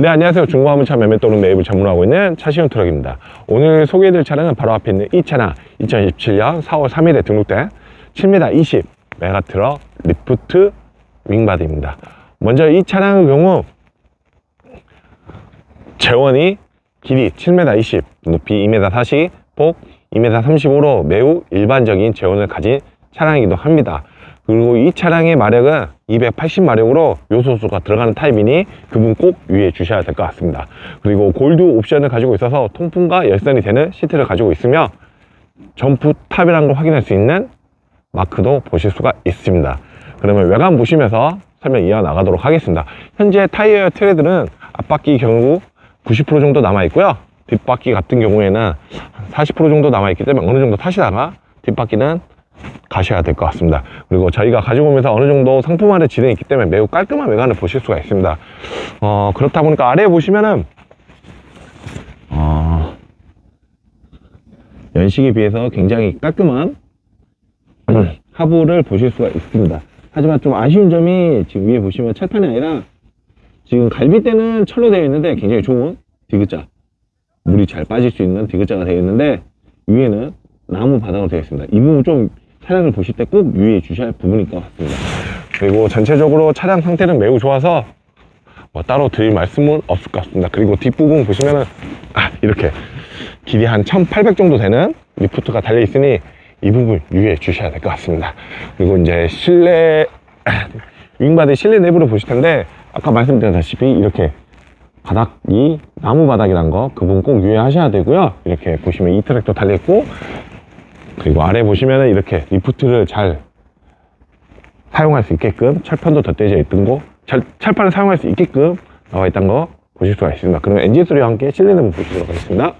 네, 안녕하세요. 중고화물차 매매 또는 매입을 전문하고 있는 차시훈 트럭입니다. 오늘 소개해드릴 차량은 바로 앞에 있는 이 차량, 2017년 4월 3일에 등록된 7m 20 메가트럭 리프트 윙바디입니다. 먼저 이 차량의 경우 재원이 길이 7m 20, 높이 2m 40, 폭 2m 35로 매우 일반적인 재원을 가진 차량이기도 합니다. 그리고 이 차량의 마력은 280마력으로 요소수가 들어가는 타입이니 그분 꼭 유의해 주셔야 될 것 같습니다. 그리고 골드 옵션을 가지고 있어서 통풍과 열선이 되는 시트를 가지고 있으며 점프 탑이라는 걸 확인할 수 있는 마크도 보실 수가 있습니다. 그러면 외관 보시면서 설명 이어 나가도록 하겠습니다. 현재 타이어 트레드는 앞바퀴 경우 90% 정도 남아 있고요. 뒷바퀴 같은 경우에는 40% 정도 남아 있기 때문에 어느 정도 타시다가 뒷바퀴는 가셔야 될 것 같습니다. 그리고 저희가 가지고 오면서 어느 정도 상품화를 진행했기 때문에 매우 깔끔한 외관을 보실 수가 있습니다. 어, 그렇다 보니까 아래에 보시면은 어, 연식에 비해서 굉장히 깔끔한 하부를 보실 수가 있습니다. 하지만 좀 아쉬운 점이 지금 위에 보시면 철판이 아니라 지금 갈비대는 철로 되어 있는데 굉장히 좋은 디귿자 물이 잘 빠질 수 있는 디귿자가 되어 있는데 위에는 나무 바닥으로 되어 있습니다. 이 부분 좀 차량을 보실 때 꼭 유의해 주셔야 할 부분일 것 같습니다. 그리고 전체적으로 차량 상태는 매우 좋아서 뭐 따로 드릴 말씀은 없을 것 같습니다. 그리고 뒷부분 보시면은 아, 이렇게 길이 한 1800 정도 되는 리프트가 달려 있으니 이 부분 유의해 주셔야 될 것 같습니다. 그리고 이제 실내 윙바디 실내 내부를 보실 텐데 아까 말씀드렸다시피 이렇게 바닥이 나무 바닥이란 거 그분 꼭 유의하셔야 되고요. 이렇게 보시면 이 트랙도 달려 있고 그리고 아래 보시면은 이렇게 리프트를 잘 사용할 수 있게끔 철판도 덧대져 있던 거 철, 철판을 사용할 수 있게끔 나와 있던 거 보실 수가 있습니다. 그러면 엔진 소리와 함께 실내 내부 보시도록 하겠습니다.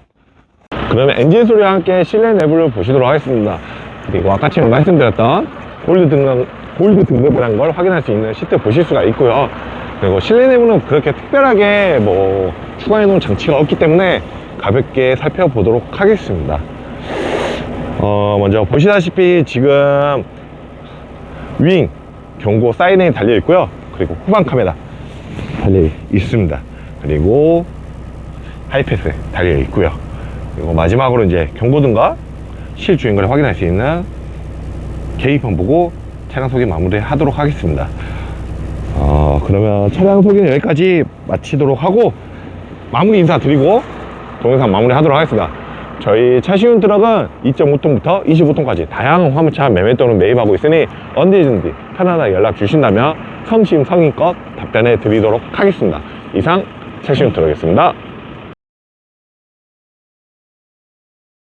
그러면 엔진 소리와 함께 실내 내부를 보시도록 하겠습니다. 그리고 아까 처럼 말씀드렸던 골드 등급, 골드 등급이라는 걸 확인할 수 있는 시트 보실 수가 있고요. 그리고 실내 내부는 그렇게 특별하게 뭐 추가해 놓은 장치가 없기 때문에 가볍게 살펴보도록 하겠습니다. 어, 먼저 보시다시피 지금 윙 경고 사이렌이 달려 있고요. 그리고 후방 카메라 달려 있습니다. 그리고 하이패스 달려 있고요. 그리고 마지막으로 이제 경고등과 실주행거를 확인할 수 있는 계기판 보고 차량 소개 마무리 하도록 하겠습니다. 어, 그러면 차량 소개는 여기까지 마치도록 하고 마무리 인사 드리고 동영상 마무리 하도록 하겠습니다. 저희 차시운 트럭은 2.5톤부터 25톤까지 다양한 화물차 매매 또는 매입하고 있으니 언제든지 편안하게 연락 주신다면 성심 성의껏 답변해 드리도록 하겠습니다. 이상 차시운 트럭이었습니다.